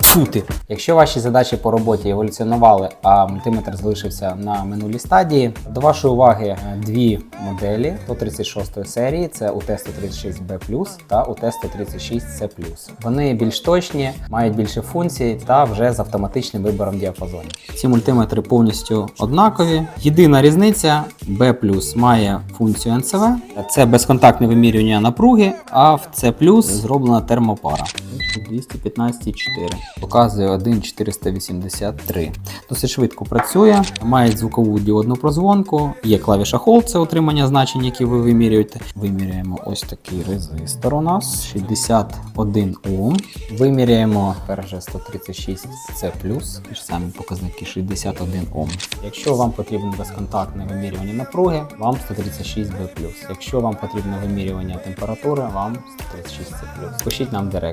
чути. Якщо ваші задачі по роботі еволюціонували, а мультиметр залишився на минулій стадії, до вашої уваги дві моделі 136 серії: це UT-136B+, та UT-136C+. Вони більш точні, мають більше функцій та вже з автоматичним вибором діапазонів. Ці мультиметри повністю однакові. Єдина різниця B має функцію NCV, це безконтактне вимірювання напруги, а в C зроблена термопара. 215,4. Показує 1,483. Досить швидко працює, має звукову діодну прозвонку, є клавіша Hold, це отримання значень, які ви вимірюєте. Виміряємо ось такий резистор у нас 61 Ом. Виміряємо перше 136 C+, ті ж самі показники 61 Ом. Якщо вам потрібно безконтактне вимірювання напруги, вам 136 B+. Якщо вам потрібно вимірювання температури, вам 136 C+. Пишіть нам директ.